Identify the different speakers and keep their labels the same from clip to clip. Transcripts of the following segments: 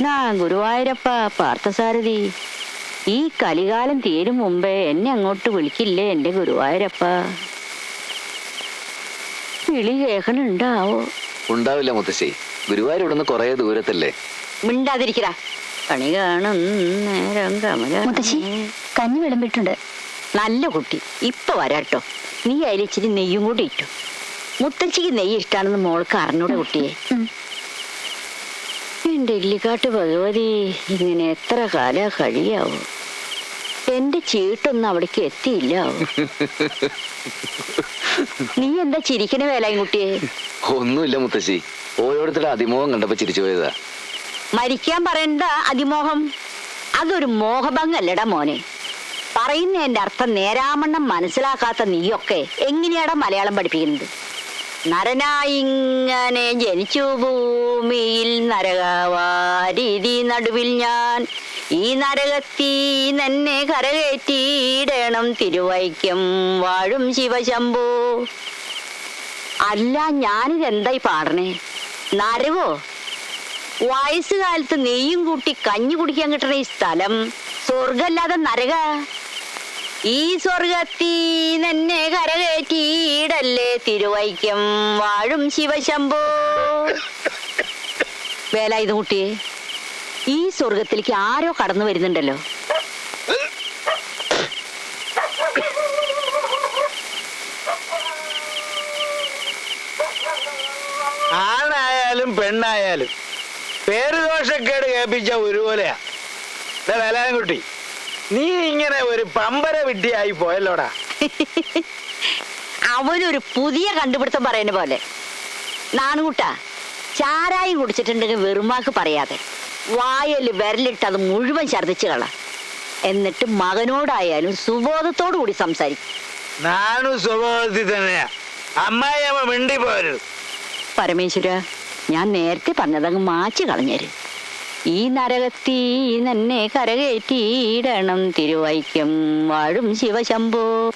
Speaker 1: കൃഷ്ണ ഗുരുവായൂരപ്പ പാർത്ഥസാരഥി. ഈ കലികാലം തീരും മുമ്പേ എന്നെ അങ്ങോട്ട് വിളിക്കില്ലേ എന്റെ ഗുരുവായൂരപ്പ? വിളി കേൾക്കണുണ്ടാവോ
Speaker 2: ഉണ്ടാവില്ല മുത്തശ്ശി. ഗുരുവായൂർ ഇവിടുന്ന് കുറേ ദൂരത്തല്ലേ?
Speaker 1: മിണ്ടാതിരിക്കടാ. കണി കാണും നേരം കമല.
Speaker 3: മുത്തശ്ശി കഞ്ഞി വിളമ്പിട്ടുണ്ട്.
Speaker 1: നല്ല കുട്ടി. ഇപ്പൊ വരാട്ടോ. നീ അതിൽ ഇച്ചിരി നെയ്യും കൂടി ഇട്ടു. മുത്തശ്ശിക്ക് നെയ്യ് ഇഷ്ടാണെന്ന് മോൾക്ക് അറിഞ്ഞൂടെ കുട്ടിയെ. ഇല്ലിക്കാട്ട് ഭഗവതി ഇങ്ങനെ എത്ര കാല കഴിയാവും? എന്റെ ചീട്ടൊന്നും അവിടേക്ക് എത്തിയില്ല നീ എന്താ ചിരിക്കണ വേലായും കുട്ടിയെ
Speaker 2: ഒന്നുമില്ല മുത്തശ്ശി. ഓരോരുത്തരുടെ അതിമോഹം കണ്ടപ്പോ ചിരിച്ചു പോയതാ.
Speaker 1: മരിക്കാൻ പറയണ്ട അതിമോഹം. അതൊരു മോഹഭംഗല്ലടാ മോനെ. പറയുന്നതിന്റെ അർത്ഥം നേരാമണ്ണം മനസ്സിലാക്കാത്ത നീയൊക്കെ എങ്ങനെയാടാ മലയാളം പഠിപ്പിക്കുന്നത്? നരനായിങ്ങനെ ജനിച്ചു ഭൂമിയിൽ നരകവാരിതി നടുവിൽ ഞാൻ. ഈ നരകത്തി നന്നെ കരകയറ്റിയിടണം തിരുവൈക്കം വാഴും ശിവശംഭു. അല്ല ഞാനിതെന്തായി പാടണേ? നരവോ വയസ്സുകാലത്ത് നെയ്യും കൂട്ടി കഞ്ഞി കുടിക്കാൻ കിട്ടണ ഈ സ്ഥലം സ്വർഗല്ലാതെ നരക. ഈ സ്വർഗത്തീ നന്നെ കരകയറ്റിയിടല്ലേ തിരുവൈക്കം. വാഴും ശിവശംഭോ. വേല ഇത് കുട്ടിയെ ഈ സ്വർഗത്തിലേക്ക് ആരോ കടന്നു വരുന്നുണ്ടല്ലോ.
Speaker 4: ആണായാലും പെണ്ണായാലും പേരുദോഷക്കേട് കേൾപ്പിച്ച ഒരുപോലെയാ. വേലാൻകുട്ടി നീ ഇങ്ങനെ ഒരു പമ്പര വിഡ്ഢിയായി പോയല്ലോടാ.
Speaker 1: അവനൊരു പുതിയ കണ്ടുപിടുത്തം പറയുന്ന പോലെ. നാണുകൂട്ട ചാരായം കുടിച്ചിട്ടുണ്ടെങ്കിൽ വെറുമാക്ക് പറയാതെ. വായൽ വിരലിട്ട് അത് മുഴുവൻ ഛർദ്ദിച്ചു കള. എന്നിട്ട് മകനോടായാലും സുബോധത്തോടു കൂടി സംസാരിക്കും.
Speaker 4: നാണു സ്വഭാവത്തിൽ തന്നെയാ. അമ്മായി അമ്മ മിണ്ടി പോരുത്
Speaker 1: പരമേശ്വര ഞാൻ നേരത്തെ പറഞ്ഞതങ്ങ് മാറ്റി കളഞ്ഞേര്. ഈ നരകത്തീ നന്നെ കരകയറ്റിയിടണം തിരുവൈക്കം വാഴും ശിവശംഭോ.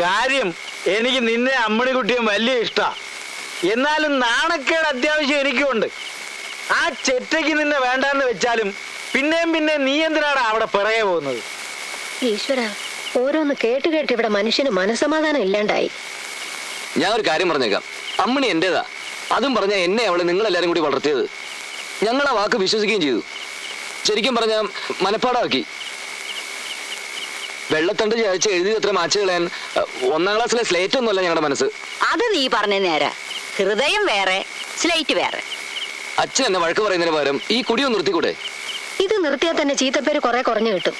Speaker 4: കാര്യം എനിക്ക് നിന്നെ അമ്മണി അമ്മണിക്കുട്ടിയും വലിയ ഇഷ്ടാ. എന്നാലും നാണക്കേട് അത്യാവശ്യം എനിക്കുണ്ട് ആ ചെറ്റയ്ക്ക് നിന്നെ വേണ്ടാന്ന് വെച്ചാലും പിന്നെയും പിന്നെ നീ എന്തിനാണ് അവിടെ പിറകെ പോകുന്നത്?
Speaker 3: ഈശ്വര ഓരോന്ന് കേട്ട് കേട്ട് ഇവിടെ മനുഷ്യന് മനസമാധാനം ഇല്ലാണ്ടായി.
Speaker 2: ഞാൻ ഒരു കാര്യം പറഞ്ഞേക്കാം. അമ്മണി എന്റേതാ. അതും പറഞ്ഞ എന്നെ അവൾ നിങ്ങളെല്ലാരും കൂടി വളർത്തിയത്. ഞങ്ങൾ ആ വാക്ക് വിശ്വസിക്കുകയും ചെയ്തു. ശരിക്കും പറഞ്ഞാൽ മനപ്പാടാക്കി. വെള്ളത്തണ്ട് ചായച്ച് എഴുതി അത്ര മാച്ച് കളയാൻ ഒന്നാം ക്ലാസ്സിലെ സ്ലേറ്റ് ഒന്നുമല്ല ഞങ്ങളുടെ മനസ്സ്.
Speaker 1: അത് നീ പറഞ്ഞ നേരെ. ഹൃദയം വേറെ സ്ലേറ്റ് വേറെ.
Speaker 2: അച്ഛൻ എന്നെ വഴക്ക് പറയുന്നതിന് പകരം ഈ കുടിയൊന്ന് നിർത്തിക്കൂടെ?
Speaker 3: ഇത് നിർത്തിയാൽ തന്നെ ചീത്തപ്പേര് കുറെ കുറഞ്ഞു കിട്ടും.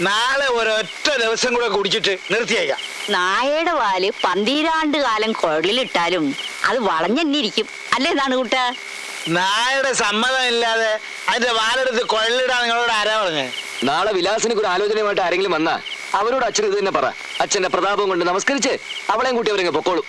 Speaker 4: നാളെ ഒരൊറ്റ ദിവസം കൂടെ കുടിച്ചിട്ട് നിർത്തിയേക്കാം.
Speaker 1: നായയുടെ വാൽ പന്തിരാണ്ട് കാലം കുഴലിലിട്ടാലും അത് വളഞ്ഞെന്നിരിക്കും. അല്ലേ ഇതാണ് കൂട്ട
Speaker 4: നായയുടെ സമ്മതം ഇല്ലാതെ അതിന്റെ വാലെടുത്ത് കൊള്ളിടാൻ നിങ്ങളോട് ആരാ പറഞ്ഞേ?
Speaker 2: നാളെ വിലാസിനെ ഒരു ആലോചനയുമായിട്ട് ആരെങ്കിലും വന്നാ അവരോട് അച്ഛൻ ഇത് തന്നെ പറ. അച്ഛന്റെ പ്രതാപം കൊണ്ട് നമസ്കരിച്ച് അവളെയും കൂട്ടി അവരെങ്ങ് പൊക്കോളും.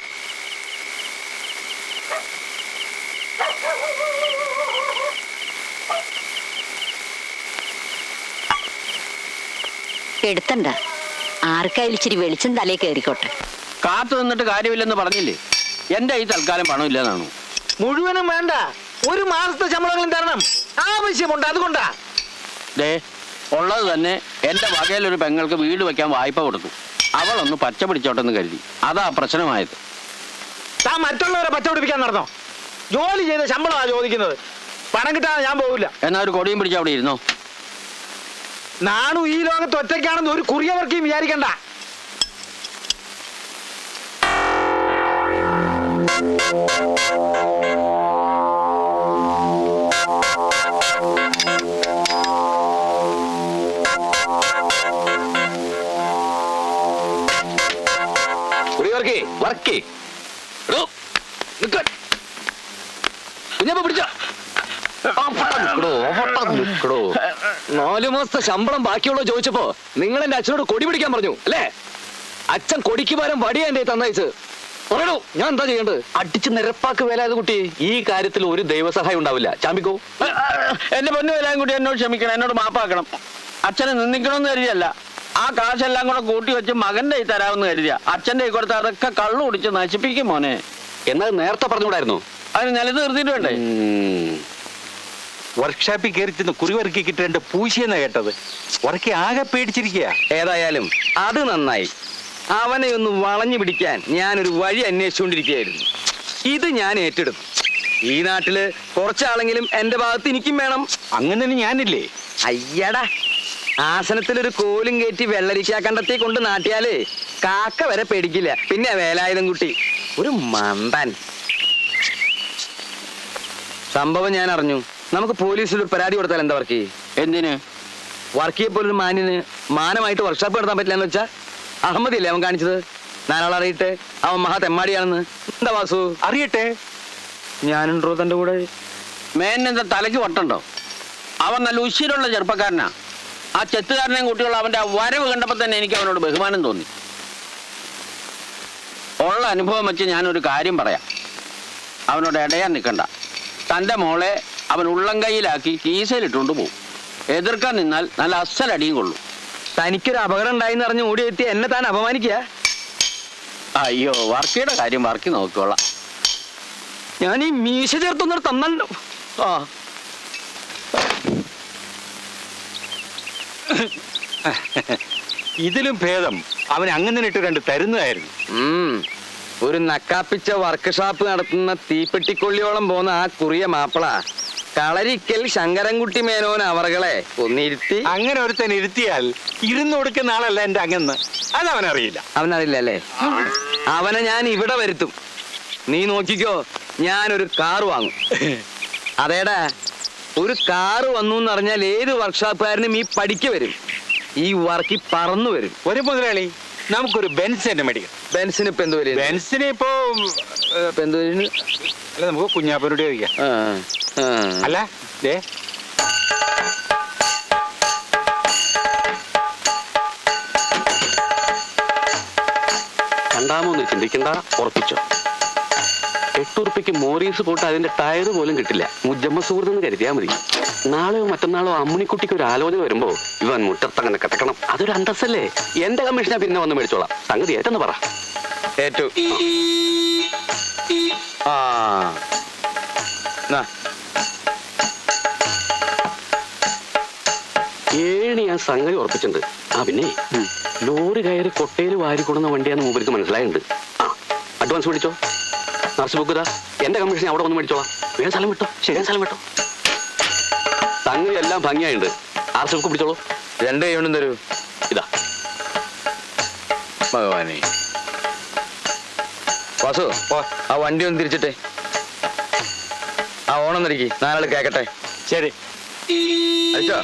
Speaker 1: എടുത്തണ്ട. ആർക്കായാലും ഇച്ചിരി വെളിച്ചം തലേ കയറിക്കോട്ടെ.
Speaker 5: കാത്തു നിന്നിട്ട് കാര്യമില്ലെന്ന് പറഞ്ഞില്ലേ? എന്റെ ഈ തൽക്കാലം പണമില്ലെന്നാണോ.
Speaker 4: മുഴുവനും വേണ്ട. ഒരു മാസത്തെ ശമ്പളങ്ങളും തരണം. ആവശ്യമുണ്ട് അതുകൊണ്ടാ.
Speaker 5: ദേ ഉള്ളത് തന്നെ എന്റെ ഒരു പെങ്ങൾക്ക് വീട് വെക്കാൻ വായ്പ കൊടുത്തു. അവളൊന്ന് പച്ച പിടിച്ചോട്ടെന്ന് കരുതി. അതാ പ്രശ്നമായത്.
Speaker 4: താ മറ്റുള്ളവരെ പച്ച പച്ചപിടിപ്പിക്കാൻ നടന്നോ? ജോലി ചെയ്ത ശമ്പളമാ ചോദിക്കുന്നത്. പണം കിട്ടാതെ ഞാൻ പോകില്ല
Speaker 5: എന്നാ ഒരു കൊടിയും പിടിച്ച് അവിടെ ഇരുന്നോ?
Speaker 4: നാണു ഈ ലോകത്ത് ഒറ്റയ്ക്കാണെന്ന് ഒരു കുറിയവർക്കും വിചാരിക്കണ്ട.
Speaker 2: കുടിയവർക്കേ എടോ. കുഞ്ഞപ്പ പിടിച്ചോ. നിക്കടോ, നാലു മാസത്തെ ശമ്പളം ബാക്കിയുള്ളോ ചോദിച്ചപ്പോ നിങ്ങൾ എന്റെ അച്ഛനോട് കൊടി പിടിക്കാൻ പറഞ്ഞു അല്ലേ? അച്ഛൻ കൊടിക്ക് പകരം വടിയാ എന്റെ തന്നയച്ച്. പറയണോ ഞാൻ എന്താ ചെയ്യേണ്ടത്? അടിച്ച് നിരപ്പാക്ക് വേലായത് കുട്ടി ഈ കാര്യത്തിൽ ഒരു ദൈവസഹായം ഉണ്ടാവില്ല. ചാമ്പിക്കോ?
Speaker 5: എന്റെ പൊന്നു എല്ലാം കുട്ടി എന്നോട് ക്ഷമിക്കണം എന്നോട് മാപ്പാക്കണം. അച്ഛനെ നിന്ദിക്കണമെന്ന് കരുതിയല്ല. ആ കാശെല്ലാം കൂടെ കൂട്ടി വെച്ച് മകന്റെ കൈ തരാമെന്ന് കരുതിയ. അച്ഛന്റെ കൈ കൊടുത്ത് അതൊക്കെ കള്ളു കുടിച്ച് നശിപ്പിക്കും മോനെ.
Speaker 2: എന്നത് നേരത്തെ പറഞ്ഞുകൂടായിരുന്നു?
Speaker 5: അതിന് നിലത്ത് നിർത്തിയിട്ട് വേണ്ടേ.
Speaker 6: വർക്ക്ഷോപ്പിൽ കയറി ചെന്ന് കുറിവറുക്കി കിട്ടേണ്ട പൂശിയെന്നാ കേട്ടത്. ഉറക്കി ആകെ പേടിച്ചിരിക്കുക
Speaker 7: ഏതായാലും അത് നന്നായി. അവനെ ഒന്ന് വളഞ്ഞു പിടിക്കാൻ ഞാനൊരു വഴി അന്വേഷിച്ചുകൊണ്ടിരിക്കുകയായിരുന്നു. ഇത് ഞാൻ ഏറ്റെടുത്തു. ഈ നാട്ടിൽ കുറച്ചാളെങ്കിലും എന്റെ ഭാഗത്ത് എനിക്കും വേണം.
Speaker 6: അങ്ങനെ ഞാനില്ലേ?
Speaker 7: അയ്യടാ. ആസനത്തിലൊരു കോലും കയറ്റി വെള്ളരിക്കാ കണ്ടത്തി കൊണ്ട് നാട്ടിയാൽ കാക്ക വരെ പേടിക്കില്ല. പിന്നെ വേലായുധം കുട്ടി. ഒരു മന്ദൻ സംഭവം ഞാൻ അറിഞ്ഞു. നമുക്ക് പോലീസിൽ ഒരു പരാതി കൊടുത്താൽ എന്താ വർക്ക്?
Speaker 5: എന്തിന്?
Speaker 7: വർക്ക് ചെയ്യപ്പോൾ ഒരു മാന്യന് മാനമായിട്ട് വർക്ക്ഷോപ്പ് നടത്താൻ പറ്റില്ല എന്ന് വെച്ചാ അഹമ്മദില്ലേ അവൻ കാണിച്ചത്? നാലാൾ അറിയട്ടെ. അവൻ മഹാ തെമ്മാടിയാണെന്ന്. എന്താ വാസു?
Speaker 6: അറിയട്ടെ.
Speaker 7: ഞാനുണ്ടോ തന്റെ കൂടെ.
Speaker 5: മേനെന്താ തലയ്ക്ക് വട്ടുണ്ടോ അവൻ നല്ല ഉശിരുള്ള ചെറുപ്പക്കാരനാ. ആ ചെത്തുകാരനെയും കുട്ടിയുള്ള അവന്റെ ആ വരവ് കണ്ടപ്പോൾ തന്നെ എനിക്ക് അവനോട് ബഹുമാനം തോന്നി. ഉള്ള അനുഭവം വെച്ച് ഞാനൊരു കാര്യം പറയാം. അവനോട് ഇടയാൻ നിൽക്കണ്ട. തന്റെ മോളെ അവൻ ഉള്ളം കൈയിലാക്കി കീസയിലിട്ടുകൊണ്ട് പോകും. എതിർക്കാൻ നിന്നാൽ നല്ല അസലടിയും കൊള്ളും.
Speaker 7: തനിക്കൊരു അപകടം ഉണ്ടായിന്ന് അറിഞ്ഞ് ഓടി എത്തി എന്നെ താൻ അപമാനിക്കുക?
Speaker 5: അയ്യോ വർക്കിയുടെ കാര്യം വർക്കി നോക്കിക്കോളാം.
Speaker 7: ഞാൻ ഈ മീശ ചേർത്തൊന്നും തന്നല്ലോ ആ.
Speaker 6: ഇതിലും ഭേദം. അവൻ അങ്ങനെ ഇട്ട് കണ്ട് തരുന്നതായിരുന്നു.
Speaker 7: ഒരു നക്കാപ്പിച്ച വർക്ക്ഷോപ്പ് നടത്തുന്ന തീപ്പെട്ടിക്കൊള്ളിയോളം പോന്ന ആ കുറിയ മാപ്പിള കളരിക്കൽ ശങ്കരൻകുട്ടി മേനോൻ അവറുകളെ ഒന്നിരുത്തി.
Speaker 6: അങ്ങനെ ഒരുത്തൻ ഇരുത്തിയാൽ ഇരുന്ന് കൊടുക്കുന്ന ആളല്ല എന്റെ അങ്ങന്ന്. അതവനറിയില്ല
Speaker 7: അവനറിയില്ല അല്ലേ? അവനെ ഞാൻ ഇവിടെ വരുത്തും. നീ നോക്കിക്കോ ഞാനൊരു കാർ വാങ്ങും. അതേടാ ഒരു കാറ് വന്നു എന്ന് അറിഞ്ഞാൽ ഏത് വർക്ക്ഷോപ്പുകാരനും ഈ പഠിക്ക് വരും. ഈ വർക്കി പറന്നു വരും.
Speaker 6: ഒരു മുതലാളി നമുക്കൊരു ബെൻസ് തന്നെ മേടിക്കാം
Speaker 7: ബെൻസിന് ഇപ്പൊ എന്ത് വരും
Speaker 6: ബെൻസിന് ഇപ്പോ
Speaker 7: ഇപ്പൊ എന്ത്
Speaker 6: അല്ല നമുക്ക് കുഞ്ഞാപ്പനോട് ചോദിക്കാം. അല്ല ദേ.
Speaker 8: കണ്ടാമോന്ന് ചിന്തിക്കണ്ട ഉറപ്പിച്ചോ. എട്ടുറുപ്പിക്ക് മോറീസ് പോട്ട് അതിന്റെ ടയർ പോലും കിട്ടില്ല. മുജമ്മ സുഹൃത്തെന്ന് കരുതിയാ മതി. നാളെയോ മറ്റന്നാളോ അമ്മിണിക്കുട്ടിക്ക് ഒരു ആലോചന വരുമ്പോ ഇവൻ മുറ്റത്തങ്ങനെ കിടക്കണം. അതൊരു അന്തസ്സല്ലേ? എന്റെ കമ്മീഷനെ പിന്നെ വന്ന് മേടിച്ചോളാം. സംഗതി ഏറ്റെന്ന് പറ.
Speaker 7: ഏറ്റു. ആ.
Speaker 8: ഏഴ് ഞാൻ സംഗതി ഉറപ്പിച്ചിട്ടുണ്ട്. ആ പിന്നെ ലോറി കയറി കൊട്ടയിൽ വാരിക്കൊടുന്ന വണ്ടിയാന്ന് മൂപ്പർക്ക് മനസ്സിലായിട്ടുണ്ട്. ആ അഡ്വാൻസ് മേടിച്ചോ? നർസ് ബുക്ക് ഇതാ എന്റെ കമ്മീഷൻ അവിടെ വന്ന് മേടിച്ചോളാം. വേഗം സ്ഥലം വിട്ടോ ശരിയായ സ്ഥലം വിട്ടോ. സംഗതി എല്ലാം ഭംഗിയായിട്ടുണ്ട് ആർ ബുക്ക് പിടിച്ചോളൂ.
Speaker 7: രണ്ട് കൈ കൊണ്ടും തരൂ.
Speaker 8: ഇതാ.
Speaker 7: ഭഗവാനെ. വാസു. ആ വണ്ടി ഒന്ന് തിരിച്ചിട്ടെ. ആ ഓണം തിരിക്കി നാലാൾ കേക്കട്ടെ.
Speaker 6: ശരി.
Speaker 7: അയച്ചോ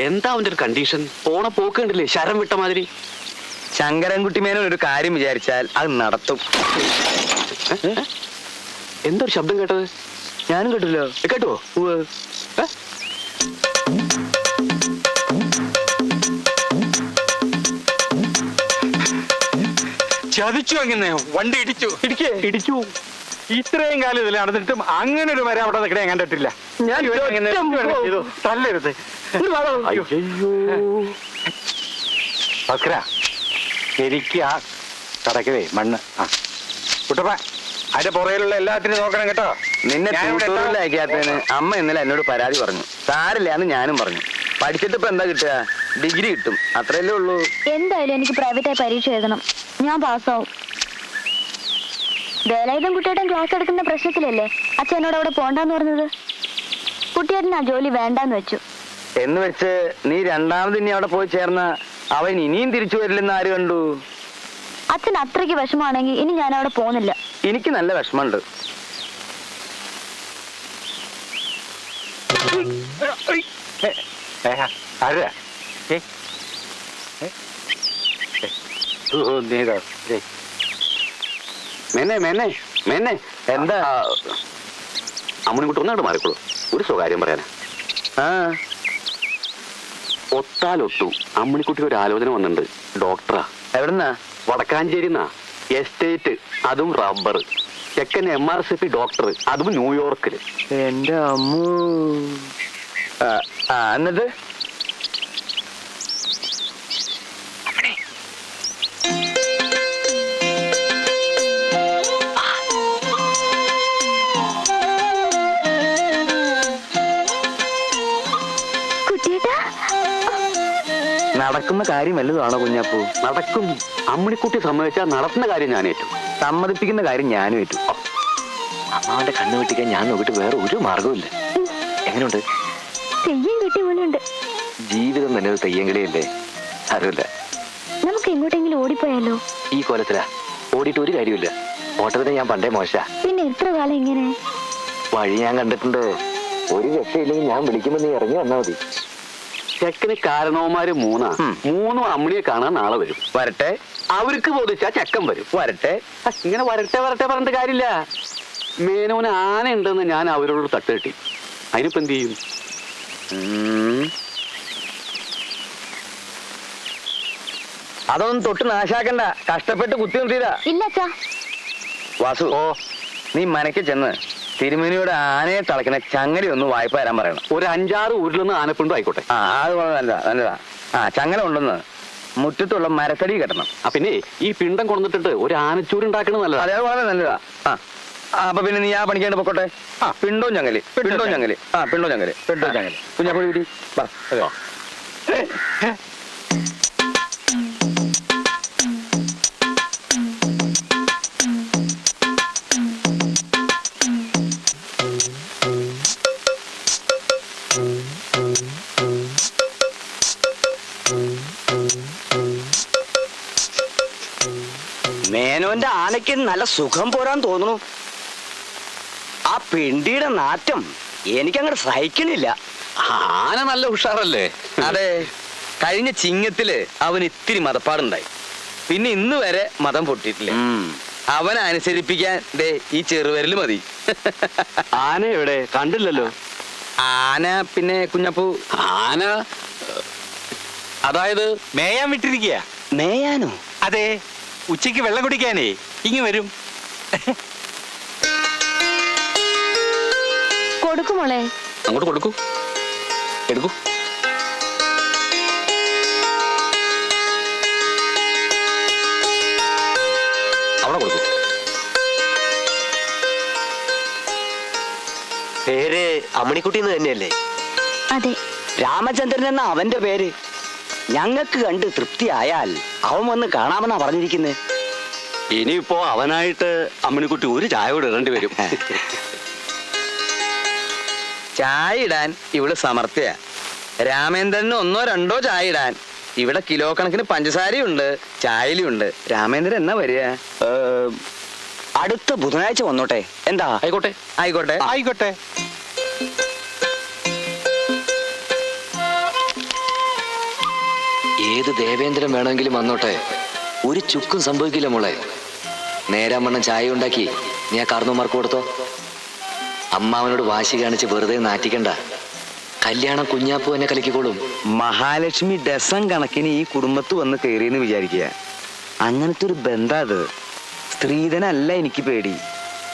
Speaker 8: എന്താ അവന്റെ ഒരു കണ്ടീഷൻ പോണ പോക്ക് കണ്ടില്ലേ? ശരം വിട്ട മാതിരി.
Speaker 7: ശങ്കരൻകുട്ടി മേനോൻ ഒരു കാര്യം വിചാരിച്ചാൽ അത് നടത്തും.
Speaker 8: എന്തൊരു ശബ്ദം കേട്ടത്?
Speaker 7: ഞാനും കേട്ടില്ലോ.
Speaker 8: കേട്ടോ?
Speaker 6: ചതിച്ചു അങ്ങനെ വണ്ടി ഇടിച്ചു. ഇടിക്കേ? ഇടിച്ചു. ഇത്രയും കാലം ഇതിൽ നടന്നിട്ടും അങ്ങനെ ഒരു മരം അവിടെ നിൽക്കണേ കണ്ടിട്ടില്ല.
Speaker 7: ഞാൻ
Speaker 6: ഇവനെ
Speaker 7: പോ-
Speaker 6: തല്ലരുത്.
Speaker 8: അയ്യോ
Speaker 6: എനിക്ക് ആ കടക്കവേ മണ്ണ്. ആ. കുട്ടപ്പ അതിന്റെ പുറകിലുള്ള എല്ലാത്തിനും നോക്കണം കേട്ടോ.
Speaker 7: നിന്നെ ട്യൂട്ടോറിയൽ
Speaker 6: ഉണ്ടാവും.
Speaker 7: അയക്കാത്തതിന് അമ്മ ഇന്നലെ എന്നോട് പരാതി പറഞ്ഞു. സാരില്ല എന്ന് ഞാനും പറഞ്ഞു. പഠിച്ചിട്ട് ഇപ്പൊ എന്താ കിട്ടുക? ഡിഗ്രി കിട്ടും. അത്രയല്ലേ ഉള്ളൂ.
Speaker 9: എന്തായാലും എനിക്ക് പ്രൈവറ്റായി പരീക്ഷ എഴുതണം. ഞാൻ പാസ്സാവും. വേലായുധം കുട്ടിയേട്ടൻ ക്ലാസ് എടുക്കുന്ന പ്രശ്നത്തിലല്ലേ അച്ഛൻ എന്നോട് അവിടെ പോണ്ടെന്ന് പറഞ്ഞത്? കുട്ടിയേട്ടൻ ആ ജോലി വേണ്ടാന്ന് വെച്ചു.
Speaker 7: എന്ന് വെച്ച് നീ രണ്ടാമത് ഇനി അവിടെ പോയി ചേർന്ന അവൻ ഇനിയും തിരിച്ചു വരില്ലെന്ന് ആര് കണ്ടു
Speaker 9: അച്ഛൻ അത്രയ്ക്ക് വിഷമാണെങ്കിൽ ഇനി ഞാൻ അവിടെ പോകുന്നില്ല
Speaker 7: എനിക്ക് നല്ല വിഷമമുണ്ട് എന്താ
Speaker 8: അമ്മണിക്കുട്ടി ഒന്നാണ്ട് മാറിക്കോളൂ ഒരു സ്വകാര്യം പറയാനാ
Speaker 7: ആ
Speaker 8: ഒത്താലൊട്ടു. അമ്മണിക്കുട്ടിക്ക് ഒരു ആലോചന വന്നിട്ടുണ്ട്. ഡോക്ടറാ.
Speaker 7: എവിടെന്നാ?
Speaker 8: വടക്കാഞ്ചേരിന്നാ. എസ്റ്റേറ്റ് അതും റബ്ബർ. ചെക്കൻ M R C P doctor അതും ന്യൂയോർക്കിൽ.
Speaker 7: എന്റെ അമ്മ. എന്നിട്ട്? നടക്കുന്ന കാര്യം വല്ലതാണോ കുഞ്ഞാപ്പൂ?
Speaker 8: നടക്കും. അമ്മിണിക്കുട്ടി സമ്മതിച്ചാൽ നടത്തുന്ന കാര്യം ഞാൻ ഏറ്റു
Speaker 7: സമ്മതിപ്പിക്കുന്ന കാര്യം ഞാനും ഏറ്റു.
Speaker 2: അമ്മാവന്റെ കണ്ണു വെട്ടിക്കാൻ ഞാൻ നോക്കിയിട്ട് വേറെ ഒരു മാർഗവുമില്ല എങ്ങനെയുണ്ട്
Speaker 9: തെയ്യം കിട്ടിയ പോലുണ്ട്
Speaker 2: ജീവിതം തന്നെ ഒരു തെയ്യങ്കളിയല്ലേ അറിയില്ല
Speaker 9: നമുക്ക് എങ്ങോട്ടെങ്കിലും ഓടിപ്പോയാലോ?
Speaker 2: ഈ കോലത്തിലാ. ഓടിയിട്ട് ഒരു കാര്യമില്ല ഓട്ടത്തിന് ഞാൻ പണ്ടേ മോശ.
Speaker 9: പിന്നെ എത്ര കാലം ഇങ്ങനെ?
Speaker 2: വഴി ഞാൻ കണ്ടിട്ടുണ്ട്. ഒരു രക്ഷയില്ലെങ്കിൽ ഞാൻ വിളിക്കുമ്പോൾ നീ ഇറങ്ങി വന്നാൽ മതി.
Speaker 8: ചെക്കന് കാരണവന്മാര് മൂന്നാ. മൂന്നും അമ്മിണിയെ കാണാൻ നാളെ വരും.
Speaker 7: വരട്ടെ.
Speaker 8: അവർക്ക് ബോധിച്ചാ ചെക്കൻ വരും.
Speaker 7: വരട്ടെ.
Speaker 8: ഇങ്ങനെ വരട്ടെ വരട്ടെ പറഞ്ഞിട്ട് കാര്യമില്ല. മേനോന് ആന ഉണ്ടെന്ന് ഞാൻ അവരോട് തട്ട് കെട്ടി. അതിനിപ്പോ എന്ത് ചെയ്യും.
Speaker 7: അതൊന്നും തൊട്ട് നാശാക്കണ്ട. കഷ്ടപ്പെട്ട് കുത്തി നിർത്തിയതാ.
Speaker 9: ഇല്ല
Speaker 7: വാസു ഓ നീ മനക്ക് ചെന്ന്. തിരുമേനിയോട് ആനയെ തളയ്ക്കുന്ന ചങ്ങല ഒന്ന് വായ്പ തരാൻ പറയണം.
Speaker 8: ഒരു അഞ്ചാറ് ഊരിലൊന്ന് ആനപ്പിണ്ടും ആയിക്കോട്ടെ.
Speaker 7: ആ അത് വളരെ നല്ലതാ നല്ലതാ. ആ ചങ്ങല ഉണ്ടെന്ന് മുറ്റത്തുള്ള മരത്തടി കെട്ടണം.
Speaker 8: ആ പിന്നെ ഈ പിണ്ടം കൊണ്ടിട്ടിട്ട് ഒരു ആനച്ചൂര് ഉണ്ടാക്കണത് നല്ലതാ.
Speaker 7: അതെ വളരെ നല്ലതാ. ആ ആ, അപ്പൊ പിന്നെ നീ ആ പണിക്കാണ്ട് പൊക്കോട്ടെ? ആ. പിണ്ടോ ഞങ്ങൽ പിണ്ടോ ഞങ്ങൽ ആ പിണ്ടോ ഞങ്ങൽ പിണ്ടോ ഞങ്ങൽ കുഞ്ഞാപ്പുഴ വീട്ടി
Speaker 10: നല്ല സുഖം പോരാൻ തോന്നുന്നു. ആ പിണ്ടിയുടെ നാറ്റം എനിക്കങ്ങോട്ട് സഹിക്കണില്ല.
Speaker 2: ആന നല്ല ഉഷാറല്ലേ?
Speaker 7: അതെ. കഴിഞ്ഞ ചിങ്ങത്തിൽ അവൻ ഇത്തിരി മതപ്പാടുണ്ടായി. പിന്നെ ഇന്ന് വരെ മതം പൊട്ടിയിട്ടില്ല. അവനെ അനുസരിപ്പിക്കാൻ ദേ ഈ ചെറുവരൽ മതി.
Speaker 8: ആന എവിടെ? കണ്ടില്ലല്ലോ.
Speaker 7: ആന പിന്നെ കുഞ്ഞപ്പു.
Speaker 8: ആന? അതായത്
Speaker 6: മേയാൻ വിട്ടിരിക്കുക
Speaker 10: മേയാനോ?
Speaker 6: അതെ. ഉച്ചയ്ക്ക് വെള്ളം കുടിക്കാനേ ഇങ്ങ് വരും.
Speaker 9: കൊടുക്കുമോളെ
Speaker 2: അങ്ങോട്ട് കൊടുക്കൂ. എടുക്കൂ. അവിടെ കൊടുക്കൂ.
Speaker 10: പേര് അമ്മണിക്കുട്ടി എന്ന് തന്നെയല്ലേ?
Speaker 9: അതെ.
Speaker 10: രാമചന്ദ്രൻ എന്ന അവന്റെ പേര്. ഞങ്ങൾക്ക് കണ്ട് തൃപ്തിയായാൽ അവൻ വന്ന് കാണാമെന്നാ പറഞ്ഞിരിക്കുന്നത്
Speaker 8: ഇനിയിപ്പോ അവനായിട്ട് അമ്മിണിക്കുട്ടി ഒരു ചായ കൂടെ ഇടേണ്ടി വരും.
Speaker 7: ചായ ഇടാൻ ഇവിടെ സമർത്ഥ്യ. രാമേന്ദ്രന് ഒന്നോ രണ്ടോ ചായ ഇടാൻ. ഇവിടെ കിലോ കണക്കിന് പഞ്ചസാരയുണ്ട് ചായലുണ്ട് രാമേന്ദ്രൻ എന്നാ വരിക?
Speaker 10: അടുത്ത ബുധനാഴ്ച വന്നോട്ടെ. എന്താ?
Speaker 2: ആയിക്കോട്ടെ.
Speaker 7: ആയിക്കോട്ടെ.
Speaker 6: ആയിക്കോട്ടെ.
Speaker 2: ഏത് ദേവേന്ദ്രൻ വേണമെങ്കിലും വന്നോട്ടെ. ഒരു ചുക്കും സംഭവിക്കില്ല മോളെ. നേരാൻ വണ്ണം ചായ ഉണ്ടാക്കി. നീ ആ കാർന്നോമാർക്ക് കൊടുത്തോ? അമ്മാവനോട് വാശി കാണിച്ച് വെറുതെ നാറ്റിക്കണ്ട. കല്യാണം കുഞ്ഞാപ്പൂ എന്നെ കലക്കിക്കോളും.
Speaker 7: മഹാലക്ഷ്മി ഡസൻ കണക്കിന് ഈ കുടുംബത്ത് വന്ന് കയറിയെന്ന് വിചാരിക്കുക. അങ്ങനത്തെ ഒരു ബന്ധാ അത്. സ്ത്രീധനല്ല എനിക്ക് പേടി.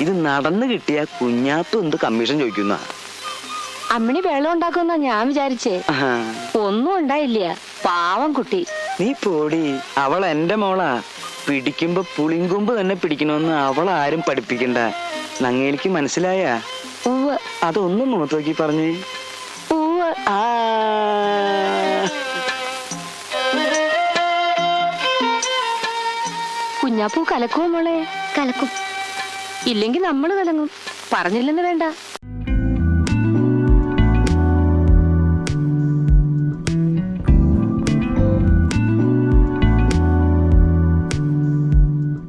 Speaker 7: ഇത് നടന്നു കിട്ടിയ കുഞ്ഞാപ്പ് എന്ത് കമ്മീഷൻ ചോദിക്കുന്ന?
Speaker 11: അമ്മിണി വെള്ളം ഉണ്ടാക്കുന്ന ഞാൻ വിചാരിച്ചേ. ഒന്നും ഉണ്ടായില്ല. പാവം കുട്ടി.
Speaker 7: നീ പോടി. അവൾ എന്റെ മോളാ. പിടിക്കുമ്പോ പുളിങ്കുമ്പ് തന്നെ പിടിക്കണമെന്ന് അവൾ ആരും പഠിപ്പിക്കണ്ട. നങ്ങേലിക്ക് മനസ്സിലായ?
Speaker 11: ഉവ്വ്.
Speaker 7: അതൊന്നും മുഖത്തോക്കി പറഞ്ഞു.
Speaker 11: ഉവ്വ്.
Speaker 7: ആ.
Speaker 11: കുഞ്ഞാപ്പൂ കലക്കുമോ മോളെ?
Speaker 9: കലക്കും.
Speaker 11: ഇല്ലെങ്കിൽ നമ്മൾ കലങ്ങും. പറഞ്ഞില്ലെന്ന് വേണ്ട.